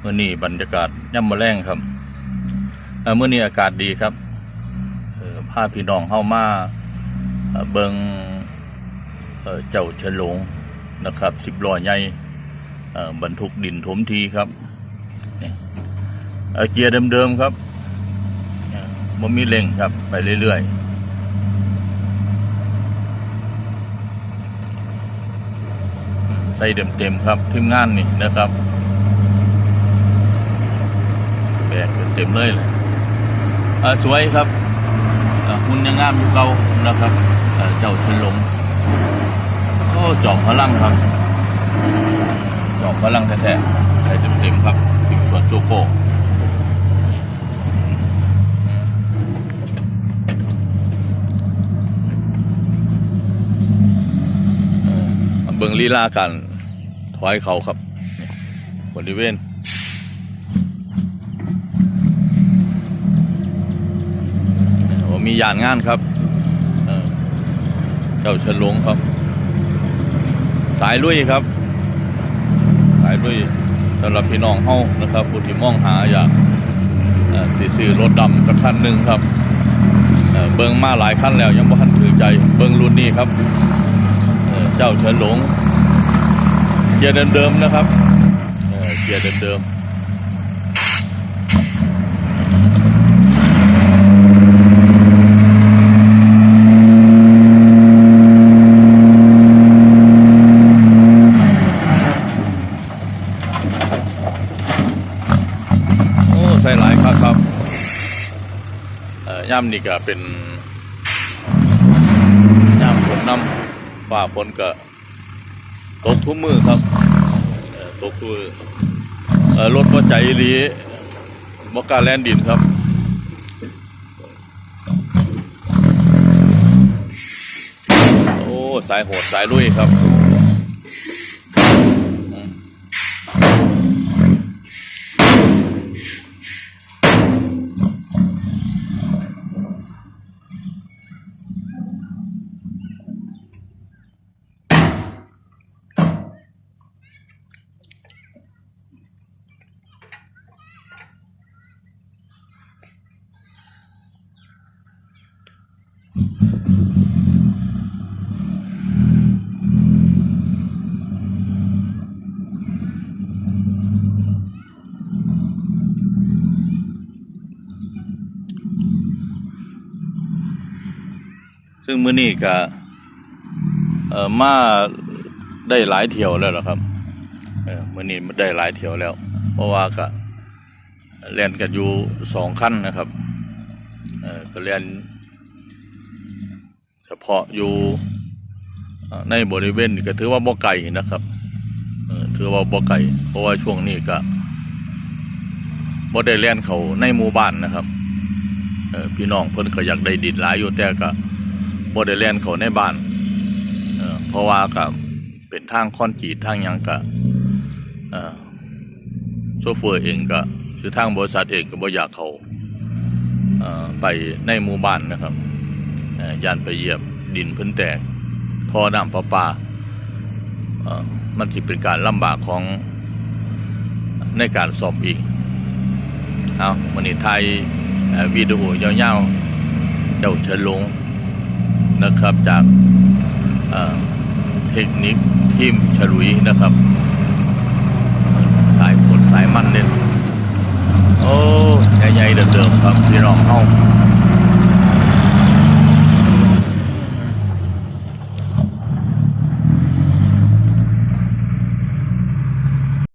เมื่อนี้บรรยากาศย่ำมะแรงครับเมื่อนี้อากาศดีครับเอ่อพาพี่น้องเข้ามาเบิงเจ้าเฉลงนะครับสิบล้อใหญ่บรรทุกดินถมทีครับเกียร์เดิมๆครับเอ่อบ่มีเร่งครับไปเรื่อยๆใส่เต็มๆครับทีมงานนี่นะครับแบก เต็มเลยเลยสวยครับเอ่อหุ่นยังงามอยู่เก่านะครับเจ้าเชินหลงโอ้จอมพลังครับ จอมพลังแท้ๆใส่เต็มๆครับถึงส่วนโจโก้เบิงลีลากันถอยเขาครับ บริเวณ ผ มมียานงานครับเจ้าเฉลงครับ สายลุยครับ สายลุยสำหรับพี่น้องเฮานะครับผู้ที่มองหาอยากเอ่อสิซื้อรถดำสักคันหนึ่งครับเบิ่งมาหลายคันแล้วยังบ่ทันถือใจเบิ่งรุ่นนี้ครับเจ้าเฉินหลงเกียร์เดิมๆนะครับเอ่อเกียร์เดิมๆ โอ้ใส่หลายครับครับเอ่อ ย่ำนี่ก็เป็นย่ำฝนน้ำฝ่าฝนก็ตกทุ่มมือครับตกทุกมือเอ่อรถก็ใจรีบกาแลนดินครับโอ้สายโหดสายลุยครับ ซึ่งมื้อนี้ก็เอ่อมาได้หลายเที่ยวแล้วล่ะครับเออมื้อนี้ได้หลายเที่ยวแล้ว เพราะว่าก็เรียนกันอยู่สองขั้นนะครับเออก็เรียนเฉพาะอยู่ในบริเวณก็ถือว่าบ่ไกลนะครับเออถือว่าบ่ไกลเพราะว่าช่วงนี้ก็บ่ได้เรียนเขาในหมู่บ้านนะครับเออพี่น้องเพิ่นก็อยากได้ดินหลายอยู่แต่ก็ บ่ได้แล่นเขาในบ้านเออเพราะว่าก็เป็นทางคอนกรีตทางยังก็เออโซเฟอร์เองก็คือทางบริษัทเองก็บ่อยากเขาเออไปในหมู่บ้านนะครับยานไปเหยียบดินพิ่นแตกท่อน้ำประปาเออมันสิเป็นการลำบากของในการสอบอีกเอาวันนี้ไทยเอ่อวิดีโอยาวๆ เจ้าเฉินหลง นะครับจากเทคนิคทีมฉลุยนะครับ สายผลสายมันเด่นโอ้ใหญ่ๆเดิมๆครับพี่น้องเฮา